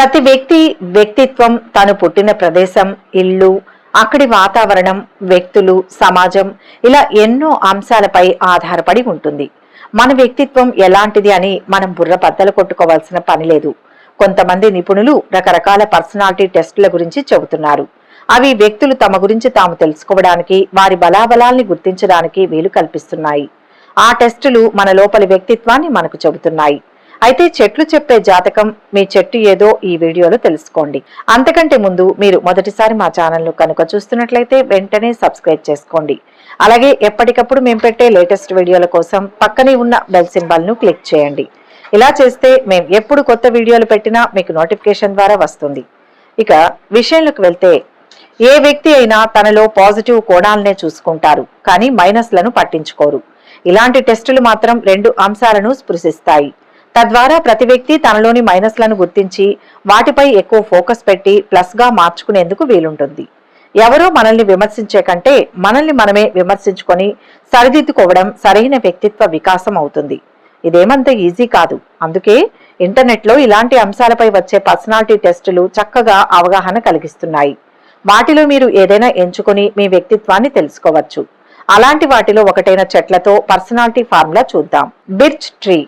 ప్రతి వ్యక్తి వ్యక్తిత్వం తను పుట్టిన ప్రదేశం ఇల్లు అక్కడి వాతావరణం వ్యక్తులు సమాజం ఇలా ఎన్నో అంశాలపై ఆధారపడి ఉంటుంది. మన వ్యక్తిత్వం ఎలాంటిది అని మనం బుర్ర బద్దలు కొట్టుకోవాల్సిన పని లేదు. కొంతమంది నిపుణులు రకరకాల పర్సనాలిటీ టెస్టుల గురించి చెబుతున్నారు. అవి వ్యక్తులు తమ గురించి తాము తెలుసుకోవడానికి వారి బలాబలాల్ని గుర్తించడానికి వీలు కల్పిస్తున్నాయి. ఆ టెస్టులు మన లోపలి వ్యక్తిత్వాన్ని మనకు చెబుతున్నాయి. అయితే చెట్లు చెప్పే జాతకం మీ చెట్టు ఏదో ఈ వీడియోలో తెలుసుకోండి. అంతకంటే ముందు మీరు మొదటిసారి మా ఛానల్ను కనుక చూస్తున్నట్లయితే వెంటనే సబ్స్క్రైబ్ చేసుకోండి. అలాగే ఎప్పటికప్పుడు మేము పెట్టే లేటెస్ట్ వీడియోల కోసం పక్కనే ఉన్న బెల్ సింబల్ను క్లిక్ చేయండి. ఇలా చేస్తే మేము ఎప్పుడు కొత్త వీడియోలు పెట్టినా మీకు నోటిఫికేషన్ ద్వారా వస్తుంది. ఇక విషయంలోకి వెళ్తే ఏ వ్యక్తి అయినా తనలో పాజిటివ్ కోణాలనే చూసుకుంటారు కానీ మైనస్లను పట్టించుకోరు. ఇలాంటి టెస్టులు మాత్రం రెండు అంశాలను స్పృశిస్తాయి. తద్వారా ప్రతి వ్యక్తి తనలోని మైనస్లను గుర్తించి వాటిపై ఎక్కువ ఫోకస్ పెట్టి ప్లస్గా మార్చుకునేందుకు వీలుంటుంది. ఎవరో మనల్ని విమర్శించే కంటే మనల్ని మనమే విమర్శించుకొని సరిదిద్దుకోవడం సరైన వ్యక్తిత్వ వికాసం అవుతుంది. ఇదేమంత ఈజీ కాదు. అందుకే ఇంటర్నెట్లో ఇలాంటి అంశాలపై వచ్చే పర్సనాలిటీ టెస్టులు చక్కగా అవగాహన కలిగిస్తున్నాయి. వాటిలో మీరు ఏదైనా ఎంచుకొని మీ వ్యక్తిత్వాన్ని తెలుసుకోవచ్చు. అలాంటి వాటిలో ఒకటైన చెట్లతో పర్సనాలిటీ ఫార్ములా చూద్దాం. Birch tree.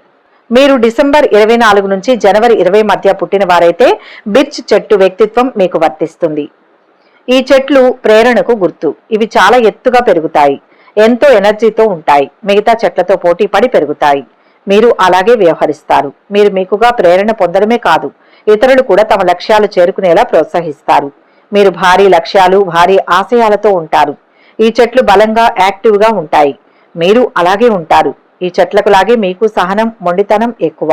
మీరు డిసెంబర్ ఇరవై నాలుగు నుంచి జనవరి ఇరవై మధ్య పుట్టిన వారైతే బిర్చ్ చెట్టు వ్యక్తిత్వం మీకు వర్తిస్తుంది. ఈ చెట్లు ప్రేరణకు గుర్తు. ఇవి చాలా ఎత్తుగా పెరుగుతాయి. ఎంతో ఎనర్జీతో ఉంటాయి. మిగతా చెట్లతో పోటీ పడి పెరుగుతాయి. మీరు అలాగే వ్యవహరిస్తారు. మీరు మీకుగా ప్రేరణ పొందడమే కాదు ఇతరులు కూడా తమ లక్ష్యాలు చేరుకునేలా ప్రోత్సహిస్తారు. మీరు భారీ లక్ష్యాలు భారీ ఆశయాలతో ఉంటారు. ఈ చెట్లు బలంగా యాక్టివ్గా ఉంటాయి. మీరు అలాగే ఉంటారు. ఈ చెట్లకు లాగే మీకు సహనం మొండితనం ఎక్కువ.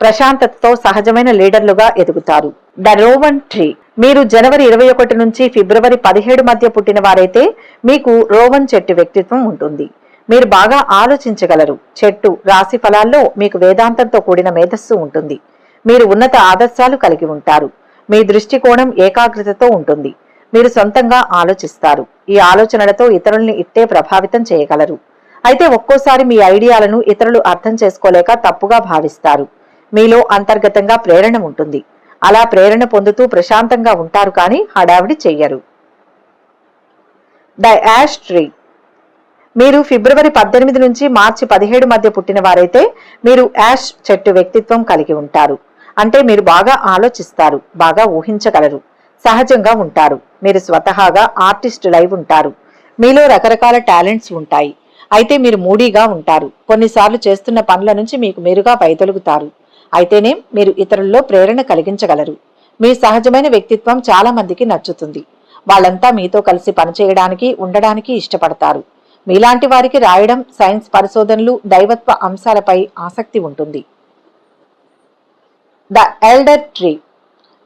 ప్రశాంతతతో సహజమైన లీడర్లుగా ఎదుగుతారు. The rowan tree. మీరు జనవరి ఇరవై ఒకటి నుంచి ఫిబ్రవరి పదిహేడు మధ్య పుట్టిన వారైతే మీకు రోవన్ చెట్టు వ్యక్తిత్వం ఉంటుంది. మీరు బాగా ఆలోచించగలరు. చెట్టు రాశి ఫలాల్లో మీకు వేదాంతంతో కూడిన మేధస్సు ఉంటుంది. మీరు ఉన్నత ఆదర్శాలు కలిగి ఉంటారు. మీ దృష్టికోణం ఏకాగ్రతతో ఉంటుంది. మీరు సొంతంగా ఆలోచిస్తారు. ఈ ఆలోచనలతో ఇతరుల్ని ఇట్టే ప్రభావితం చేయగలరు. అయితే ఒక్కోసారి మీ ఐడియాలను ఇతరులు అర్థం చేసుకోలేక తప్పుగా భావిస్తారు. మీలో అంతర్గతంగా ప్రేరణ ఉంటుంది. అలా ప్రేరణ పొందుతూ ప్రశాంతంగా ఉంటారు కానీ హడావిడి చెయ్యరు. The ash tree. మీరు ఫిబ్రవరి పద్దెనిమిది నుంచి మార్చి పదిహేడు మధ్య పుట్టిన వారైతే మీరు యాష్ చెట్టు వ్యక్తిత్వం కలిగి ఉంటారు. అంటే మీరు బాగా ఆలోచిస్తారు బాగా ఊహించగలరు సహజంగా ఉంటారు. మీరు స్వతహాగా ఆర్టిస్ట్ లైవ్ ఉంటారు. మీలో రకరకాల టాలెంట్స్ ఉంటాయి. అయితే మీరు మూడీగా ఉంటారు. కొన్నిసార్లు చేస్తున్న పనుల నుంచి మీకు మీరుగా వైదొలుగుతారు అయితేనే మీరు ఇతరుల్లో ప్రేరణ కలిగించగలరు. మీ సహజమైన వ్యక్తిత్వం చాలా మందికి నచ్చుతుంది. వాళ్ళంతా మీతో కలిసి పనిచేయడానికి ఉండడానికి ఇష్టపడతారు. మీలాంటి వారికి రాయడం సైన్స్ పరిశోధనలు దైవత్వ అంశాలపై ఆసక్తి ఉంటుంది. The elder tree.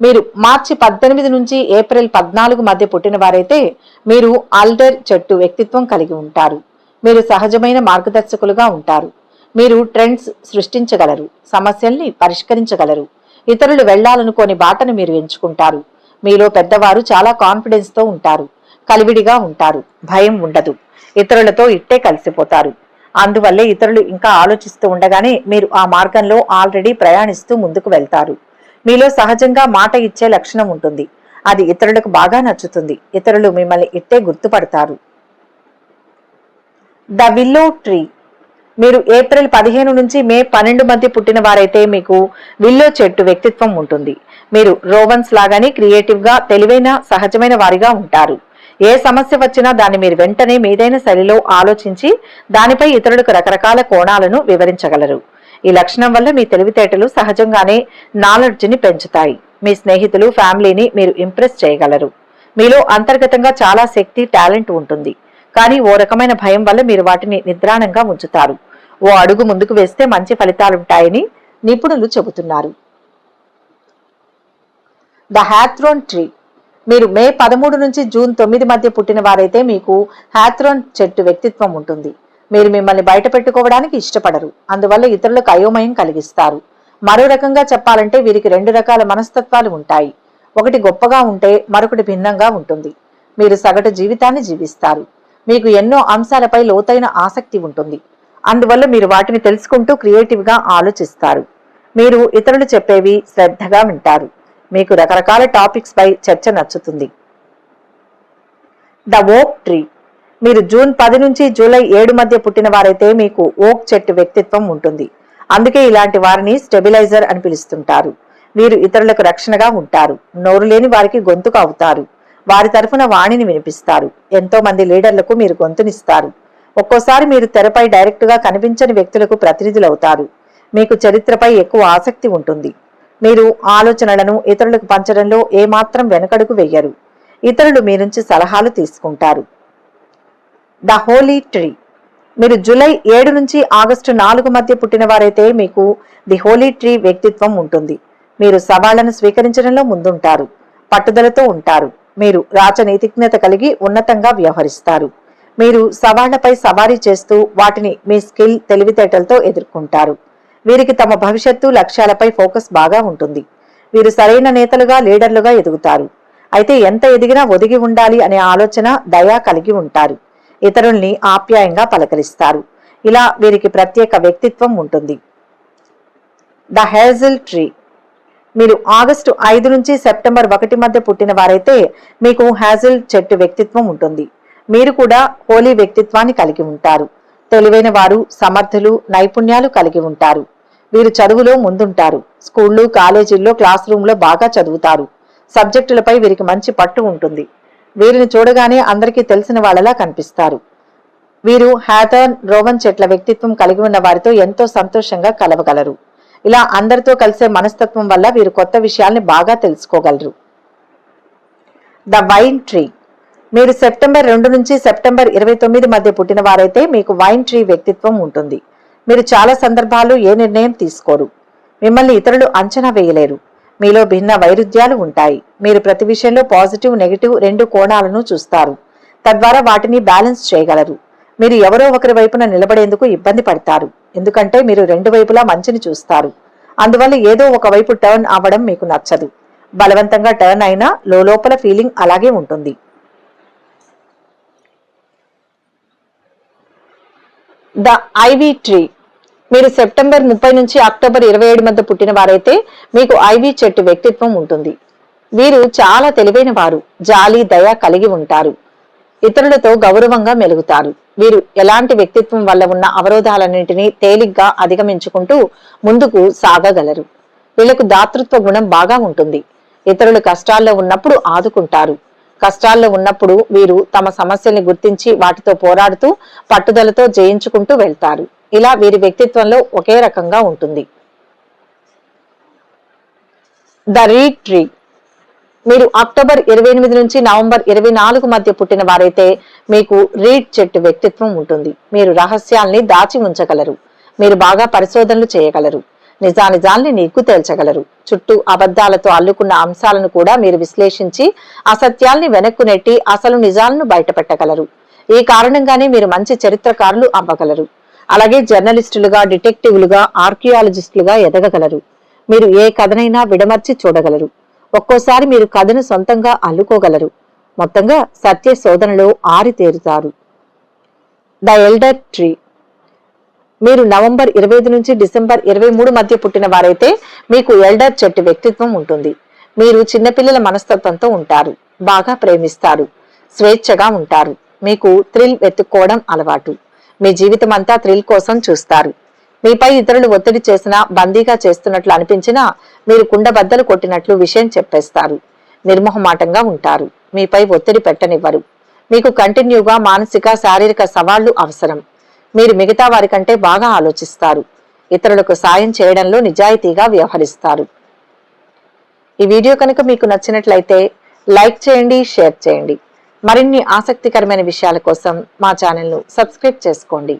మీరు మార్చి పద్దెనిమిది నుంచి ఏప్రిల్ పద్నాలుగు మధ్య పుట్టిన వారైతే మీరు ఆల్డర్ చెట్టు వ్యక్తిత్వం కలిగి ఉంటారు. మీరు సహజమైన మార్గదర్శకులుగా ఉంటారు. మీరు ట్రెండ్స్ సృష్టించగలరు సమస్యల్ని పరిష్కరించగలరు ఇతరులు వెళ్ళాలనుకోని బాటను మీరు ఎంచుకుంటారు. మీలో పెద్దవారు చాలా కాన్ఫిడెన్స్తో ఉంటారు కలివిడిగా ఉంటారు భయం ఉండదు ఇతరులతో ఇట్టే కలిసిపోతారు. అందువల్లే ఇతరులు ఇంకా ఆలోచిస్తూ ఉండగానే మీరు ఆ మార్గంలో ఆల్రెడీ ప్రయాణిస్తూ ముందుకు వెళ్తారు. మీలో సహజంగా మాట ఇచ్చే లక్షణం ఉంటుంది. అది ఇతరులకు బాగా నచ్చుతుంది. ఇతరులు మిమ్మల్ని ఇట్టే గుర్తుపడతారు. The willow tree. మీరు ఏప్రిల్ పదిహేను నుంచి మే పన్నెండు మధ్య పుట్టిన వారైతే మీకు విల్లో చెట్టు వ్యక్తిత్వం ఉంటుంది. మీరు రోవన్స్ లాగానే క్రియేటివ్గా తెలివైన సహజమైన వారిగా ఉంటారు. ఏ సమస్య వచ్చినా దాన్ని మీరు వెంటనే మీదైన శైలిలో ఆలోచించి దానిపై ఇతరులకు రకరకాల కోణాలను వివరించగలరు. ఈ లక్షణం వల్ల మీ తెలివితేటలు సహజంగానే నాలెడ్జ్ని పెంచుతాయి. మీ స్నేహితులు ఫ్యామిలీని మీరు ఇంప్రెస్ చేయగలరు. మీలో అంతర్గతంగా చాలా శక్తి టాలెంట్ ఉంటుంది. కానీ ఓ రకమైన భయం వల్ల మీరు వాటిని నిద్రాణంగా ఉంచుతారు ఓ అడుగు ముందుకు వేస్తే మంచి ఫలితాలుంటాయని నిపుణులు చెబుతున్నారు. The hawthorn tree. మీరు మే పదమూడు నుంచి జూన్ తొమ్మిది మధ్య పుట్టిన వారైతే మీకు హ్యాథ్రోన్ చెట్టు వ్యక్తిత్వం ఉంటుంది. మీరు మిమ్మల్ని బయట పెట్టుకోవడానికి ఇష్టపడరు. అందువల్ల ఇతరులకు అయోమయం కలిగిస్తారు. మరో రకంగా చెప్పాలంటే వీరికి రెండు రకాల మనస్తత్వాలు ఉంటాయి. ఒకటి గొప్పగా ఉంటే మరొకటి భిన్నంగా ఉంటుంది. మీరు సగటు జీవితాన్ని జీవిస్తారు. మీకు ఎన్నో అంశాలపై లోతైన ఆసక్తి ఉంటుంది. అందువల్ల మీరు వాటిని తెలుసుకుంటూ క్రియేటివ్గా ఆలోచిస్తారు. మీరు ఇతరులు చెప్పేవి శ్రద్ధగా వింటారు. మీకు రకరకాల టాపిక్స్ పై చర్చ నచ్చుతుంది. ద ఓక్ ట్రీ. మీరు జూన్ పది నుంచి జూలై ఏడు మధ్య పుట్టిన వారైతే మీకు ఓక్ చెట్టు వ్యక్తిత్వం ఉంటుంది. అందుకే ఇలాంటి వారిని స్టెబిలైజర్ అని పిలుస్తుంటారు. వీరు ఇతరులకు రక్షణగా ఉంటారు. నోరు లేని వారికి గొంతుకు అవుతారు వారి తరఫున వాణిని వినిపిస్తారు. ఎంతో మంది లీడర్లకు మీరు గొంతునిస్తారు. ఒక్కోసారి మీరు తెరపై డైరెక్ట్గా కనిపించని వ్యక్తులకు ప్రతినిధులవుతారు. మీకు చరిత్రపై ఎక్కువ ఆసక్తి ఉంటుంది. మీరు ఆలోచనలను ఇతరులకు పంచడంలో ఏమాత్రం వెనకడుగు వెయ్యరు ఇతరులు మీ నుంచి సలహాలు తీసుకుంటారు. The holly tree. మీరు జూలై ఏడు నుంచి ఆగస్టు నాలుగు మధ్య పుట్టిన వారైతే మీకు ది హోలీ ట్రీ వ్యక్తిత్వం ఉంటుంది. మీరు సవాళ్ళను స్వీకరించడంలో ముందుంటారు. పట్టుదలతో ఉంటారు. మీరు రాచనైతిజ్ఞత కలిగి ఉన్నతంగా వ్యవహరిస్తారు. మీరు సవాళ్ళపై సవారీ చేస్తూ వాటిని మీ స్కిల్ తెలివితేటలతో ఎదుర్కొంటారు. వీరికి తమ భవిష్యత్తు లక్ష్యాలపై ఫోకస్ బాగా ఉంటుంది. వీరు సరైన నేతలుగా లీడర్లుగా ఎదుగుతారు. అయితే ఎంత ఎదిగినా ఒదిగి ఉండాలి అనే ఆలోచన దయా కలిగి ఉంటారు. ఇతరుల్ని ఆప్యాయంగా పలకరిస్తారు. ఇలా వీరికి ప్రత్యేక వ్యక్తిత్వం ఉంటుంది. ద హేజల్ ట్రీ మీరు ఆగస్టు ఐదు నుంచి సెప్టెంబర్ ఒకటి మధ్య పుట్టిన వారైతే మీకు హ్యాజిల్ చెట్టు వ్యక్తిత్వం ఉంటుంది. మీరు కూడా హోలీ వ్యక్తిత్వాన్ని కలిగి ఉంటారు. తెలివైన వారు సమర్థులు నైపుణ్యాలు కలిగి ఉంటారు. వీరు చదువులో ముందుంటారు. స్కూళ్ళు కాలేజీల్లో క్లాస్ రూమ్లో బాగా చదువుతారు. సబ్జెక్టులపై వీరికి మంచి పట్టు ఉంటుంది. వీరిని చూడగానే అందరికీ తెలిసిన వాళ్ళలా కనిపిస్తారు. వీరు హ్యాథర్న్ రోవన్ చెట్ల వ్యక్తిత్వం కలిగి ఉన్న వారితో ఎంతో సంతోషంగా కలవగలరు. ఇలా అందరితో కలిసే మనస్తత్వం వల్ల వీరు కొత్త విషయాల్ని బాగా తెలుసుకోగలరు. ద వైన్ ట్రీ మీరు సెప్టెంబర్ రెండు నుంచి సెప్టెంబర్ ఇరవై తొమ్మిది మధ్య పుట్టిన వారైతే మీకు వైన్ ట్రీ వ్యక్తిత్వం ఉంటుంది. మీరు చాలా సందర్భాలు ఏ నిర్ణయం తీసుకోరు. మిమ్మల్ని ఇతరులు అంచనా వేయలేరు. మీలో భిన్న వైరుధ్యాలు ఉంటాయి. మీరు ప్రతి విషయంలో పాజిటివ్ నెగిటివ్ రెండు కోణాలను చూస్తారు. తద్వారా వాటిని బ్యాలెన్స్ చేయగలరు. మీరు ఎవరో ఒకరి వైపున నిలబడేందుకు ఇబ్బంది పడతారు. ఎందుకంటే మీరు రెండు వైపులా మంచిని చూస్తారు. అందువల్ల ఏదో ఒక వైపు టర్న్ అవ్వడం మీకు నచ్చదు. బలవంతంగా టర్న్ అయినా లోపల ఫీలింగ్ అలాగే ఉంటుంది. The ivy tree. మీరు సెప్టెంబర్ ముప్పై నుంచి అక్టోబర్ ఇరవై ఏడు మధ్య పుట్టిన వారైతే మీకు ఐవీ చెట్టు వ్యక్తిత్వం ఉంటుంది. వీరు చాలా తెలివైన వారు. జాలి దయ కలిగి ఉంటారు. ఇతరులతో గౌరవంగా మెలుగుతారు. వీరు ఎలాంటి వ్యక్తిత్వం వల్ల ఉన్న అవరోధాలన్నింటినీ తేలిగ్గా అధిగమించుకుంటూ ముందుకు సాగగలరు. వీళ్ళకు దాతృత్వ గుణం బాగా ఉంటుంది. ఇతరులు కష్టాల్లో ఉన్నప్పుడు ఆదుకుంటారు. కష్టాల్లో ఉన్నప్పుడు వీరు తమ సమస్యల్ని గుర్తించి వాటితో పోరాడుతూ పట్టుదలతో జయించుకుంటూ వెళ్తారు. ఇలా వీరి వ్యక్తిత్వంలో ఒకే రకంగా ఉంటుంది. ద రీట్రీ మీరు అక్టోబర్ ఇరవై ఎనిమిది నుంచి నవంబర్ ఇరవై నాలుగు మధ్య పుట్టిన వారైతే మీకు రీడ్ చెట్టు వ్యక్తిత్వం ఉంటుంది. మీరు రహస్యాల్ని దాచి ఉంచగలరు. మీరు బాగా పరిశోధనలు చేయగలరు. నిజానిజాల్ని నీకు తేల్చగలరు. చుట్టూ అబద్ధాలతో అల్లుకున్న అంశాలను కూడా మీరు విశ్లేషించి అసత్యాల్ని వెనక్కు నెట్టి అసలు నిజాలను బయటపెట్టగలరు. ఈ కారణంగానే మీరు మంచి చరిత్రకారులు అవ్వగలరు. అలాగే జర్నలిస్టులుగా డిటెక్టివ్లుగా ఆర్కియాలజిస్టులుగా ఎదగగలరు. మీరు ఏ కథనైనా విడమర్చి చూడగలరు. ఒక్కోసారి మీరు కథను సొంతంగా అల్లుకోగలరు. మొత్తంగా సత్య శోధనలో ఆరితేరుతారు. The elder tree. మీరు నవంబర్ ఇరవై ఐదు నుంచి డిసెంబర్ ఇరవై మూడు మధ్య పుట్టిన వారైతే మీకు ఎల్డర్ చెట్టు వ్యక్తిత్వం ఉంటుంది. మీరు చిన్నపిల్లల మనస్తత్వంతో ఉంటారు. బాగా ప్రేమిస్తారు. స్వేచ్ఛగా ఉంటారు. మీకు థ్రిల్ వెతుక్కోవడం అలవాటు. మీ జీవితం అంతా థ్రిల్ కోసం చూస్తారు. మీపై ఇతరులు ఒత్తిడి చేసినా బందీగా చేస్తున్నట్లు అనిపించినా మీరు కుండబద్దలు కొట్టినట్లు విషయం చెప్పేస్తారు. నిర్మోహమాటంగా ఉంటారు. మీపై ఒత్తిడి పెట్టనివ్వరు. మీకు కంటిన్యూగా మానసిక శారీరక సవాళ్ళు అవసరం. మీరు మిగతా వారి కంటే బాగా ఆలోచిస్తారు. ఇతరులకు సాయం చేయడంలో నిజాయితీగా వ్యవహరిస్తారు. ఈ వీడియో కనుక మీకు నచ్చినట్లయితే లైక్ చేయండి షేర్ చేయండి. మరిన్ని ఆసక్తికరమైన విషయాల కోసం మా ఛానల్ను సబ్స్క్రైబ్ చేసుకోండి.